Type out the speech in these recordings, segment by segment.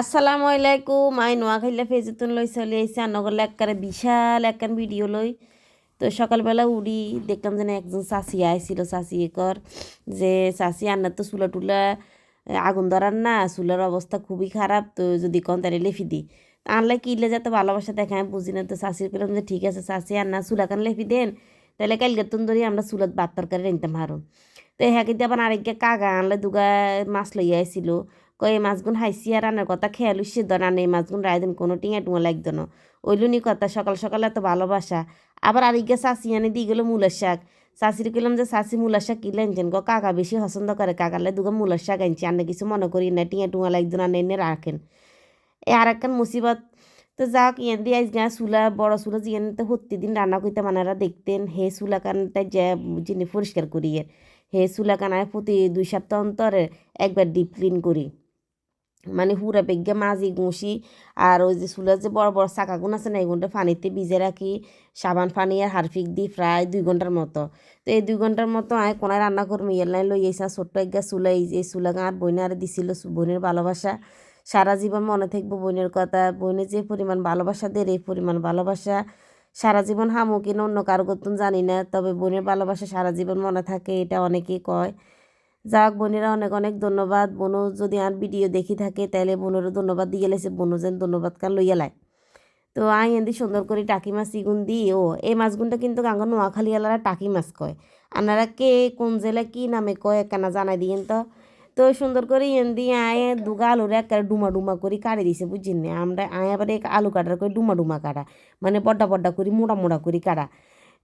আসসালামু আলাইকুম। আই নোয়াখাইলা ফেজুতুন লই চলে আইসি আনগরলে একবারে বিশাল একখান ভিডিও লই। তো সকালবেলা উড়ি দেখলাম যে না একজন চাষি আইছিল। চাষি কর যে চাষি আন্নার তো চুলা টুলা আগুন ধরার না। চুলার অবস্থা খুবই খারাপ। তো যদি কন তারে লেফি দি। আনলে কিনলে যাতে ভালোবাসা দেখে আমি বুঝি না। তো চাষির করলাম যে, ঠিক আছে চাষি আন্না চুলা কান লেফি দেন। তাহলে কালকে তুন ধরি আমরা চুলাত ভাত তরকারি রাখতাম হারুন। তো হ্যাঁ কিন্তু আবার আরেকটা কাগা আনলে দুগা মাছ লইয়া আইছিল। এই মাছগুন হাইসি আর রান্নার কথা খেয়াল সিদ্ধ রান্না এই মাছগুন রায় দিন, কোনো টিঙা টুঙা লাগতো না। ওইলুনি কথা, সকাল সকাল এত ভালোবাসা। আবার আরেকটা চাষি আনি দিয়ে গেলো মূলের শাক। চাষির কইলাম যে চাষি মূলের শাক কিনলে আনছেন গো? কাকা বেশি পছন্দ করে কাকালে দুগো মূলের শাক আনছি আন্না কিছু মনে করি না টিঙা টুঙা লাগতো না এনে রাখেন। এ আর একখান মুসিবত। তো যাক ইয়ান দিয়ে আজ গা চুলা, বড় চুলা জিয়ান তো প্রতিদিন রান্না করতে মানারা দেখতেন, হে চুলা তাই যে যিনি পরিষ্কার করিয়ে, হে চুলা কানায় প্রতি দুই সপ্তাহ অন্তরে একবার ডিপ ক্লিন করি। মানে হুরা বেগে মাঝি গুঁসি আর ওই যে চুলার যে বড় বড় চাকাগুন আছে না এগুনটা পানিতে ভিজে রাখি, সাবান, পানি আর হারফিক দিই প্রায় দুই ঘণ্টার মতো। তো এই দুই ঘণ্টার মতো আয় কোনায় রান্না করব ইয়ের লাইন লই এসা ছোট্ট একটা চুলা, এই চুলা আর বইনে আর দিছিল বোনের ভালোবাসা। সারা জীবন মনে থাকব বোনের কথা বোনের যে পরিমাণ ভালোবাসা দের এই পরিমাণ ভালোবাসা। সারা জীবন হামু কিনা অন্য কারও করতুন জানি না, তবে বোনের ভালোবাসা সারা জীবন মনে থাকে, এটা অনেকেই কয়। যাক, বোনেরা, অনেক অনেক ধন্যবাদ। বোনও যদি আর ভিডিও দেখি থাকে, তাহলে বোনেরও ধন্যবাদ দিয়ে লাইছে বোনও যেন ধন্যবাদ কার লইয়া লাই তো আই এদি সুন্দর করে টাকি মাছ ইগুন দি ও, এই মাছগুনটা কিন্তু গাঙ্গা নোয়াখালী এলারা টাকি মাছ কয়। আনারা কে, কোন জেলা, কি নামে কয় কেনা জানাই দিয়েন তো। তো সুন্দর করে এন দিয়ে আয় দুগা আলুরে একেবারে ডুমা ডুমা করে কাটে দিছে, বুঝছেন না? আমরা আয় আবার এক আলু কাটার করে ডুমা ডুমা কাটা মানে বড্ডা বড্ডা করে মোটা মোটা করে কাটা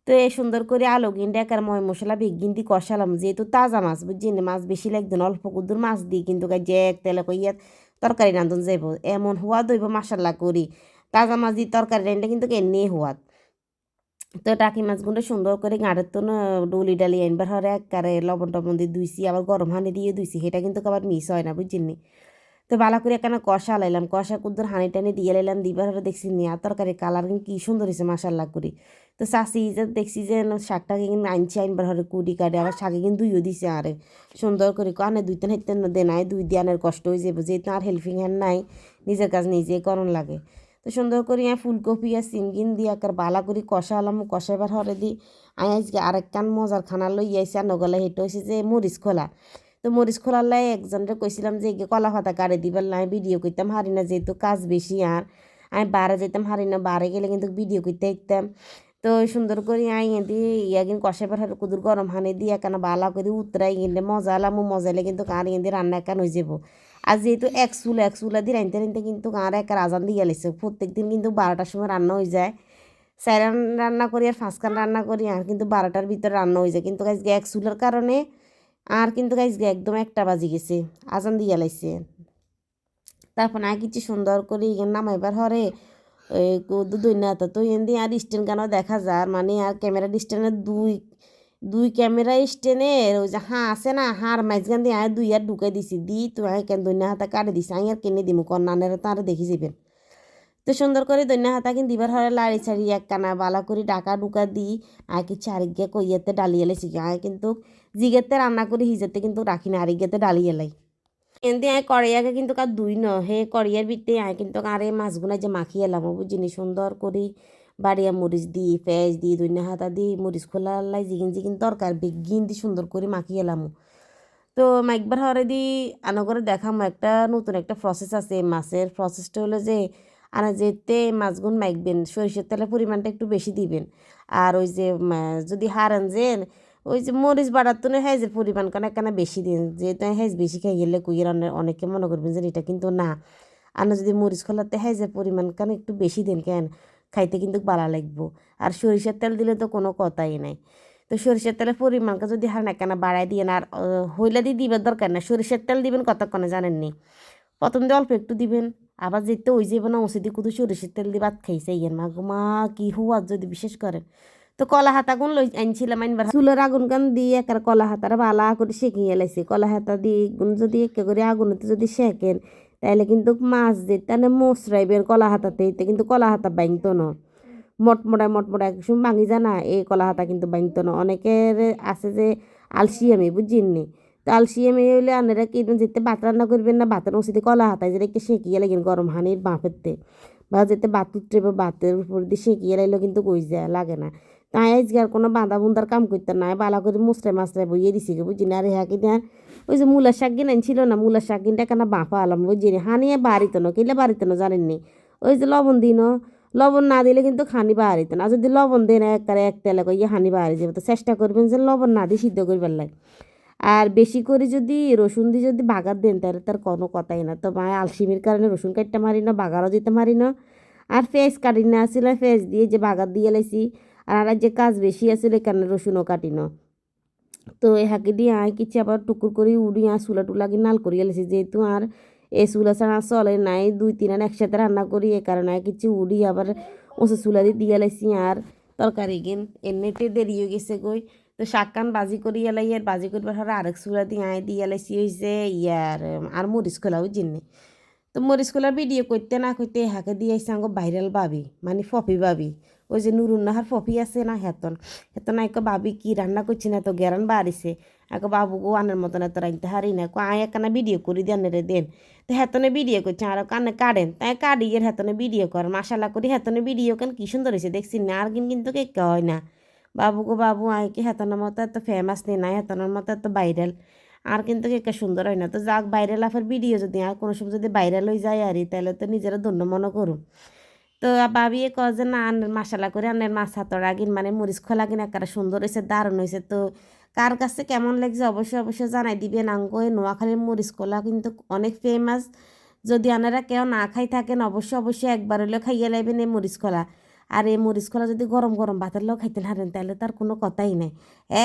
তো এই সুন্দর করে আলু গিন্ডে একার ময় মশলা, বেগিন দিয়ে কষালাম। যেহেতু তাজা মাছ, বুঝছেন? মাছ বেশি লাগতো না, অল্প কুদুর মাছ দিই কিন্তু যে এক তেলে কইয়া তরকারি রান্ধন যাইব। এমন হুয়াদ হইব মাসাল্লা করি। তাজা মাছ দিয়ে তরকারি রান্ধলে কিন্তু এমনি হুয়াদ। তো টাকি মাছগুলো সুন্দর করে গাঁড়ের তো ডলি ডালি আনবার হরে একবারে লবণ টবণ দিয়ে ধুইছি, আবার গরম হানি দিয়ে ধুইছি, সেটা কিন্তু আবার মিস হয় না, বুঝছেন তো বালা করে একখানা কষা লাইলাম। কষা কুদ্দুর হানি টানি দিয়ে লাইলাম, দিবার হরে দেখছি নিয়া তরকারি কালার কিন্তু কি সুন্দর হয়েছে মাসাল্লা করি। তো চাষি যে দেখছি যে শাকটাকে কিন্তু আনছি আনবার হরে কুড়ি কাটে, আবার শাকে কিন্তু দুইও দিছে আরে। সুন্দর করে কানে দুইতেন হেতেন দে নাই, দুই দিয়ানের কষ্ট হয়ে যাবে যেহেতু আর হেল্পিং হ্যান্ড নাই, নিজের কাজ নিজেই করণ লাগে। তো সুন্দর করে আমি ফুলকপি আর সিমগিন দিয়ে একার বালা করে কষালাম কষাইবার হরে দি আমি আজকে আরেক কান মজার খানা লই আইসি আর নগলে হেঁটে হয়েছে যে মরিচ খোলা। তো মরিচ খোলার লাই একজনরে কইছিলাম যে কলা পাতা কাটে দিবার লাই, ভিডিও করতাম হারি না যেহেতু কাজ বেশি আর, আমি বারে যেতাম হারি না বারে গেলে কিন্তু ভিডিও করতে দেখতাম তো সুন্দর করে আই এদি কিন্তু কষাইবার হারে কুদুর গরম হানি দিয়ে একানা বালা করে উতরাই গেলে মজা আলাম মজালে কিন্তু কার এদি রান্না একান হয়ে যাব আর যেহেতু এক চুলা এক চুলা দিয়ে রাঁধতে রাঁধতে কিন্তু আর এক আজান দিয়ে গেলেছে প্রত্যেক দিন কিন্তু বারোটার সময় রান্না হয়ে যায়। চার রান্না করি আর পাঁচখান রান্না করি আর কিন্তু বারোটার ভিতরে রান্না হয়ে যায়। কিন্তু এক চুলার কারণে আর কিন্তু আজকে একদম একটা বাজি গেছে, আজান দিয়ে গেলাইছে তারপর আর কিছু সুন্দর করে নামাইবার হরে দুই না, তো এমনি আর স্ট্যান্ড কেন দেখা যায় মানে আর ক্যামেরা স্ট্যান্ডের দুই দুই ক্যামেরা স্ট্যান্ডের ওই যে হাঁ আছে না, হাঁর মাঝখান দিয়ে দুই আর ঢুকে দিছি। দি তো আয় কেন দৈন্য হাতা কাটে দিছি আমি আর কেনে দিমু কন্যানের তো আর দেখি যাবেন তো সুন্দর করে দৈন্য হাতা কিন দিবার হরে লাড়ি ছাড়ি এক কানা বালা করে ডাকা ডুকা দি, আয় কি চারিগে কইয়াতে ডালিয়ে লাইছি। আয় কিন্তু জিগেতে রান্না করে হিজেতে কিন্তু রাখি না আরিগেতে ডালিয়ে লাই এনদি আয় কড়াইয়াকে কিন্তু কার দুই ন হে কড়িয়ার ভিতরে আয় কিন্তু আর আরে মাছগুনা যে মাখিয়ে এলাম বুঝিনি সুন্দর করি বাড়িয়া মরিচ দি, পেঁয়াজ দি ধনিয়া হাতা দি মরিচ খোলা লাই জিগিন জিগিন তরকার বেগিন দি সুন্দর করে মাখিয়ে এলাম। তো মাইকবার হরে দি আনা করে দেখাম একটা নতুন একটা প্রসেস আছে মাছের প্রসেসটা হলো যে আনা যেতে মাছগুন মাইকবেন সরিষার তেলের পরিমাণটা একটু বেশি দিবেন। আর ওই যে যদি হারান যে ওই যে মরিচ বাড়ার তো হেজের পরিমাণ কেন একখানা বেশি দিন? যেহেতু হেজ বেশি খাই গেলে কুইয়ের অনেকে মনে করবেন যে এটা কিন্তু না। আর যদি মরিচ খোলাতে হেজের পরিমাণ কেন একটু বেশি দিন কেন? খাইতে কিন্তু বালা লাগবো। আর সরিষার তেল দিলে তো কোনো কথাই নাই। তো সরিষার তেলের পরিমাণকে যদি হার না কেন বাড়াই দিয়ে আর হইলে দিয়ে দিবার দরকার না সরিষার তেল দিবেন কতক্ষণে জানেননি? প্রথম দিয়ে অল্প একটু দিবেন। আবার যেতে ওই যাবে না ওষুধ কুদু সরিষার তেল দিয়ে ভাত খাইছে, ইয়ের মা মা কি যদি বিশেষ করেন। তো কলা হাতাগুন লই আনছিলাম আনবার চুলের আগুন গান দিয়ে একার কলা হাতারা ভালা করে শেখিয়ে লাইছে। কলা হাতা দিয়ে যদি একে করে আগুনতে যদি শেখেন তাইলে কিন্তু মাছ দিয়ে যেতে মোসরাইবের কলা হাতাতে কিন্তু কলা হাতা বাইংতো না। মটমোড়ায় মটমোড়ায় একদম ভাঙি জানা এই কলা হাতা কিন্তু বাইংতো না। অনেকের আছে যে আলসি আমি বুঝিনি তালসিয়ে মেয়ে হইলে আপনারা কি যেতে ভাত রান্না করবেন না, ভাতের মসজিদে কলা হাতায় যেটা একটু সেঁকিয়ে লাগেন গরম হানির বাঁপেতে বা যেতে ভাত উঠতে বা ভাতের উপর দিয়ে সেঁকিয়ে লাইলেও কিন্তু কই যায় লাগে না। তাই আজকে আর কোনো বাঁধা বুন্দার কাম করতে নাই। বালা করে মুসরে মাসরে বইয়ে দিছি গে, বুঝি না? আর হ্যাঁ কিনা ওই যে মূলার শাক কিনেন ছিল না মূলার শাক কিনটা কেন বাঁপা আলাম, বুঝি না? হানিয়ে বাড়িতে না কিনলে বাড়িতে না জানেননি ওই যে লবণ দিন, লবণ না দিলে কিন্তু খানি বাড়িতে না। যদি লবণ দেন একবারে এক তেলে কইয়ে হানি বাড়ি যাবে, তো চেষ্টা করবেন যে লবণ না দিয়ে সিদ্ধ করবার লাগে আর বেশি করে যদি রসুন দিয়ে যদি বাগার দেন, তাহলে তার কোনো কথাই না। তো মায় আলসিমির কারণে রসুন কাটতে মারি না, বাগারও দিতে মারি না। আর ফেস কাটি না আসলে ফেস দিয়ে যে বাগার দিয়ে লাইছি আর আর যে কাজ বেশি আসলে কারণে রসুনও কাটি না তো এ দিয়ে আয় কিছু আবার টুকুর করে উড়ি আর চুলা টুলা কি নাল করিয়ে লেছি যেহেতু আর এ চুলা ছাড়া চলে নাই, দুই তিন আর একসাথে রান্না করি, এ কারণে কিছু উড়ি আবার ওসে চুলা দিয়ে দিয়ে লাইছি আর তরকারি গিন এমনিতে দেরি হয়ে গেছে গই তো শাক কান বাজি করি এলাই, আর বাজি করবার হরে আরেক চুলা দিয়ে আয় দিয়ে লাইছি হয়েছে ইয়ার আর মরিচ খোলাও জিন্নে তো মরিচ খোলার ভিডিও করতে না করতে হাকে দিয়ে আইসে আঙ্গ ভাইরাল বাবি মানে ফপি বাবি ওই যে নুরুন নুরুন্নাহার ফপি আছে না হেতন। হেতন এক বাবি কি রান্না করছি না তো গেরান বাড়িছে। এক বাবু গো আনের মতন এত রাখতে হারি না। আয় একখানা ভিডিও করি দেন রে দেন। তো হেতনে ভিডিও করছে, আর কানে কাটেন তাই এর হেতনে ভিডিও কর। মাসালা করি হেতনে ভিডিও কেন কি সুন্দর হয়েছে দেখছি না, আর কিন কিন্তু কে হয় না। বাবু গো বাবু আয় কি হেতনের মতো এত ফেমাস নেই না, হেতনের মতো এত ভাইরাল আর কিন্তু একটা সুন্দর হয় না। তো যাক ভাইরাল আফার ভিডিও যদি, আর কোনো সময় যদি ভাইরাল হয়ে যায় আর তাহলে তো নিজেরা ধন্য মনে করুন তো বাবিয়ে কয় যে, না আনের মশালা করে আনের মাছ হাতর আগিন মানে মরিচ খোলা কিনা একটা সুন্দর হয়েছে দারুণ হয়েছে তো কার কাছে কেমন লাগছে অবশ্যই অবশ্যই জানাই দিবেন। আঙ্গ এই নোয়াখালীর মরিচ কলা কিন্তু অনেক ফেমাস যদি আনারা কেউ না খাই থাকেন, অবশ্যই অবশ্যই একবার হলেও খাইয়ে লাইবেন এই মরিচ কলা আর এই মরিচ কলা যদি গরম গরম ভাতের লোক খাইতে হারেন, তাহলে তার কোনো কথাই নাই।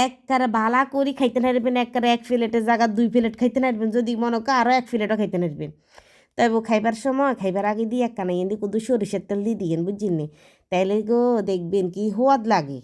একবারে বালা করি খাইতে হারবেন, একবারে এক প্লেটের জায়গা দুই প্লেট খাইতে হারবেন, যদি মনে করে আরও এক প্লেটও খাইতে হারবেন। তাই খাইবার সময় খাইবার আগে দিয়ে একখানা এনে কুদু সরিষার তেল দিয়ে দিয়েন, বুঝছেন তাইলে গো দেখবেন কি হোয়াদ লাগে।